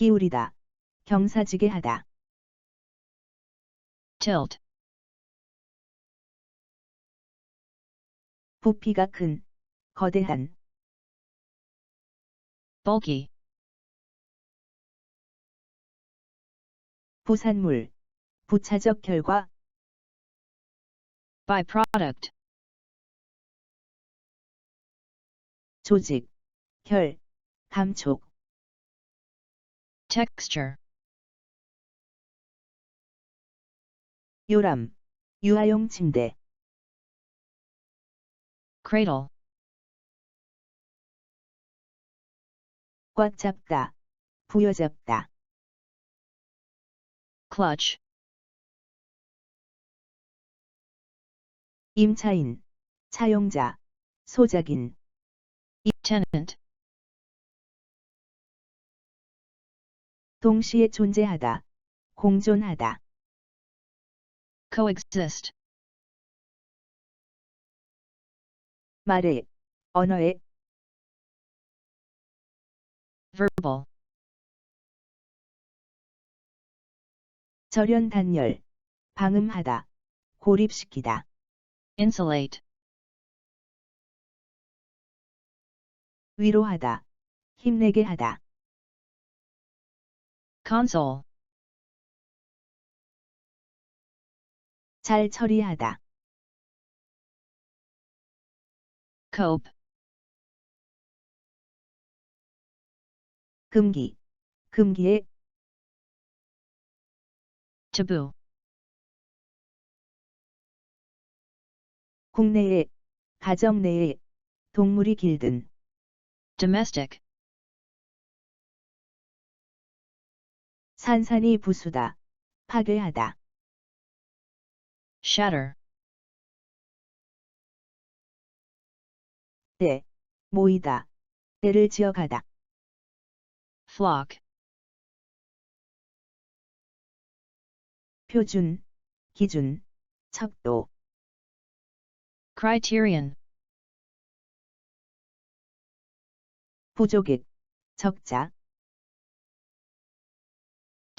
기울이다, 경사지게 하다, tilt, 부피가 큰, 거대한, bulky, 부산물, 부차적 결과, byproduct, 조직, 결, 감촉, texture, 요람, 유아용 침대, cradle, 꽉 잡다, 부여잡다, clutch, 임차인, 차용자, 소작인, tenant, 동시에 존재하다, 공존하다, coexist, 말에, 언어에, verbal, 절연 단열, 방음하다, 고립시키다, insulate, 위로하다, 힘내게 하다, console, 잘 처리하다, cope, 금기, 금기에, taboo, 국내에, 가정 내에, 동물이 길든, domestic, 산산이 부수다, 파괴하다, shatter, 때, 모이다, 때를 지어가다, flock, 표준, 기준, 척도, criterion, 부족액, 적자,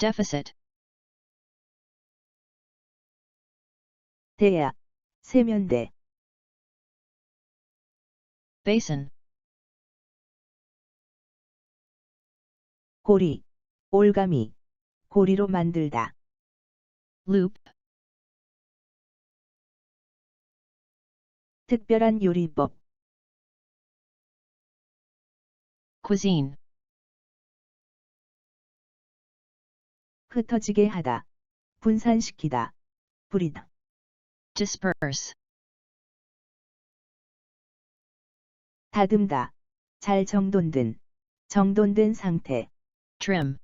deficit, 대야, 세면대, basin, 고리, 올가미, 고리로 만들다, loop, 특별한 요리법, cuisine, 흩어지게 하다, 분산시키다, 뿌리다, disperse, 다듬다, 잘 정돈된, 정돈된 상태, trim,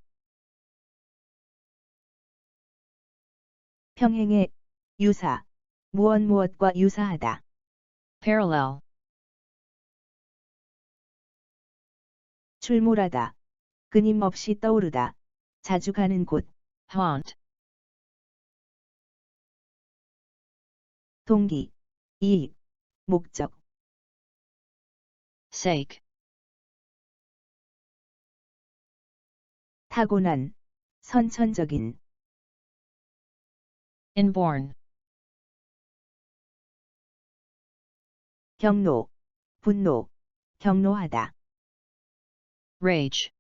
평행의, 유사, 무엇 무엇과 유사하다, parallel, 출몰하다, 끊임없이 떠오르다, 자주 가는 곳, haunt, 동기, 이익, 목적, sake, 타고난, 선천적인, inborn, 경로, 분노, 경로하다, rage,